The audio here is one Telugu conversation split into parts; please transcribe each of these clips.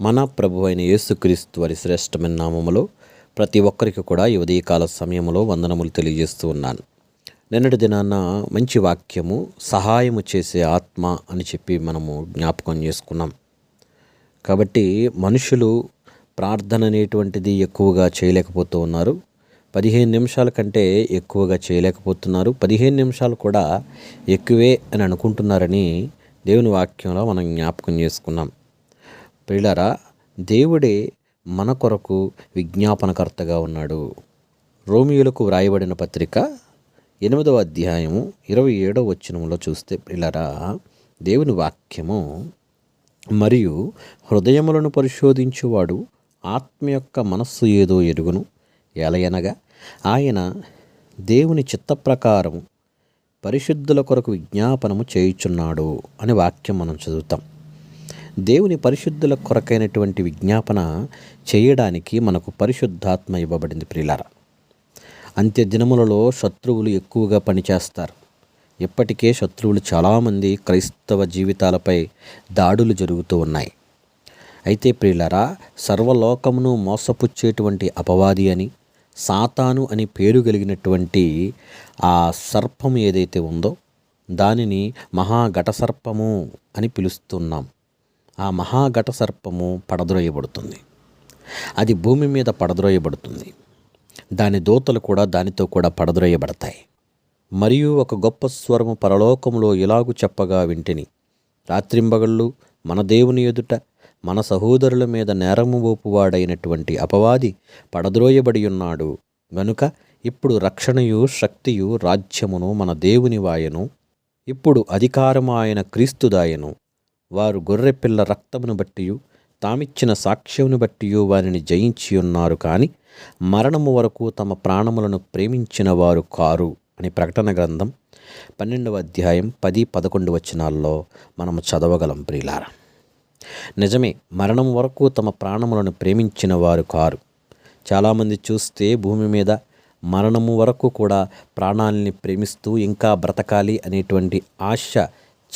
మన ప్రభు అయిన యేసుక్రీస్తు వారి శ్రేష్టమైన నామములో ప్రతి ఒక్కరికి కూడా ఈ ఉదయకాల సమయంలో వందనములు తెలియజేస్తూ ఉన్నాను. నిన్నటి దినాన మంచి వాక్యము సహాయము చేసే ఆత్మ అని చెప్పి మనము జ్ఞాపకం చేసుకున్నాం. కాబట్టి మనుషులు ప్రార్థన అనేటువంటిది ఎక్కువగా చేయలేకపోతూ ఉన్నారు. పదిహేను నిమిషాల కంటే ఎక్కువగా చేయలేకపోతున్నారు. పదిహేను నిమిషాలు కూడా ఎక్కువే అని అనుకుంటున్నారని దేవుని వాక్యంలో మనం జ్ఞాపకం చేసుకున్నాం. ప్రియులారా దేవుడే మన కొరకు విజ్ఞాపనకర్తగా ఉన్నాడు. రోమియోలకు వ్రాయబడిన పత్రిక ఎనిమిదవ అధ్యాయము ఇరవై ఏడవ వచనంలో చూస్తే ప్రియులారా దేవుని వాక్యము మరియు హృదయములను పరిశోధించువాడు ఆత్మ యొక్క మనస్సు ఏదో ఎరుగును ఎలయనగా ఆయన దేవుని చిత్త ప్రకారం పరిశుద్ధుల కొరకు విజ్ఞాపనము చేయుచున్నాడు అనే వాక్యం మనం చదువుతాం. దేవుని పరిశుద్ధుల కొరకైనటువంటి విజ్ఞాపన చేయడానికి మనకు పరిశుద్ధాత్మ ఇవ్వబడింది ప్రియులార. అంత్య దినములలో శత్రువులు ఎక్కువగా పనిచేస్తారు. ఇప్పటికే శత్రువులు చాలామంది క్రైస్తవ జీవితాలపై దాడులు జరుగుతూ ఉన్నాయి. అయితే ప్రియులరా సర్వలోకమును మోసపుచ్చేటువంటి అపవాది అని సాతాను అని పేరు కలిగినటువంటి ఆ సర్పం ఏదైతే ఉందో దానిని మహాఘట సర్పము అని పిలుస్తున్నాం. ఆ మహాఘట సర్పము పడద్రోయబడుతుంది. అది భూమి మీద పడద్రోయబడుతుంది. దాని దూతలు కూడా దానితో కూడా పడద్రోయబడతాయి. మరియు ఒక గొప్ప స్వరము పరలోకములో ఇలాగు చెప్పగా వింటిని. రాత్రింబగళ్ళు మన దేవుని ఎదుట మన సహోదరుల మీద నేరము ఓపువాడైనటువంటి అపవాది పడద్రోయబడి ఉన్నాడు గనుక ఇప్పుడు రక్షణయు శక్తియు రాజ్యమును మన దేవుని వాయను ఇప్పుడు అధికారము ఆయన క్రీస్తుదాయను. వారు గొర్రెపిల్ల రక్తమును బట్టియు తామిచ్చిన సాక్ష్యమును బట్టియు వారిని జయించి ఉన్నారు కానీ మరణము వరకు తమ ప్రాణములను ప్రేమించిన వారు కారు అని ప్రకటన గ్రంథం పన్నెండవ అధ్యాయం పది పదకొండు వచనాల్లో మనము చదవగలం ప్రియులారా. నిజమే మరణం వరకు తమ ప్రాణములను ప్రేమించిన వారు కారు. చాలామంది చూస్తే భూమి మీద మరణము వరకు కూడా ప్రాణాలని ప్రేమిస్తూ ఇంకా బ్రతకాలి అనేటువంటి ఆశ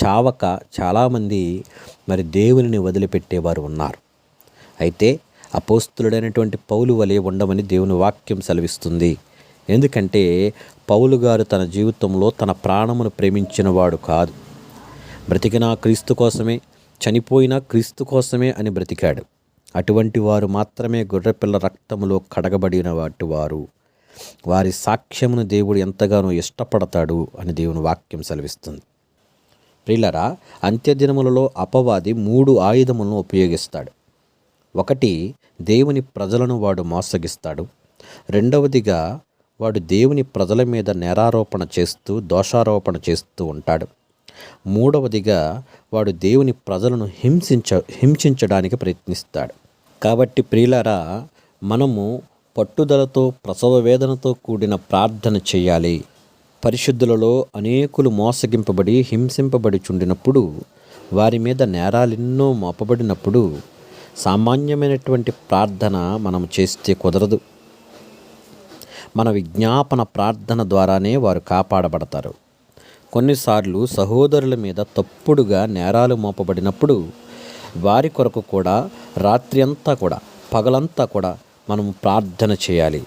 చావక చాలామంది మరి దేవునిని వదిలిపెట్టేవారు ఉన్నారు. అయితే అపోస్తులుడైనటువంటి పౌలు వలె ఉండమని దేవుని వాక్యం సెలవిస్తుంది. ఎందుకంటే పౌలు గారు తన జీవితంలో తన ప్రాణమును ప్రేమించినవాడు కాదు. బ్రతికినా క్రీస్తు కోసమే చనిపోయినా క్రీస్తు కోసమే అని బ్రతికాడు. అటువంటి వారు మాత్రమే గొర్రెపిల్ల రక్తములో కడగబడిన వాటి వారు. వారి సాక్ష్యమును దేవుడు ఎంతగానో ఇష్టపడతాడు అని దేవుని వాక్యం సెలవిస్తుంది. ప్రిలరా అంత్యదినములలో అపవాది మూడు ఆయుధములను ఉపయోగిస్తాడు. ఒకటి దేవుని ప్రజలను వాడు మోసగిస్తాడు. రెండవదిగా వాడు దేవుని ప్రజల మీద నేరారోపణ చేస్తూ దోషారోపణ చేస్తూ ఉంటాడు. మూడవదిగా వాడు దేవుని ప్రజలను హింసించ హింసించడానికి ప్రయత్నిస్తాడు. కాబట్టి ప్రియులారా మనము పట్టుదలతో ప్రసవ వేదనతో కూడిన ప్రార్థన చేయాలి. పరిశుద్ధులలో అనేకులు మోసగింపబడి హింసింపబడిచుండినప్పుడు వారి మీద నేరాలెన్నో మోపబడినప్పుడు సామాన్యమైనటువంటి ప్రార్థన మనం చేస్తే కుదరదు. మన విజ్ఞాపన ప్రార్థన ద్వారానే వారు కాపాడబడతారు. కొన్నిసార్లు సహోదరుల మీద తప్పుడుగా నేరాలు మోపబడినప్పుడు వారి కొరకు కూడా రాత్రి అంతా కూడా పగలంతా కూడా మనం ప్రార్థన చేయాలి.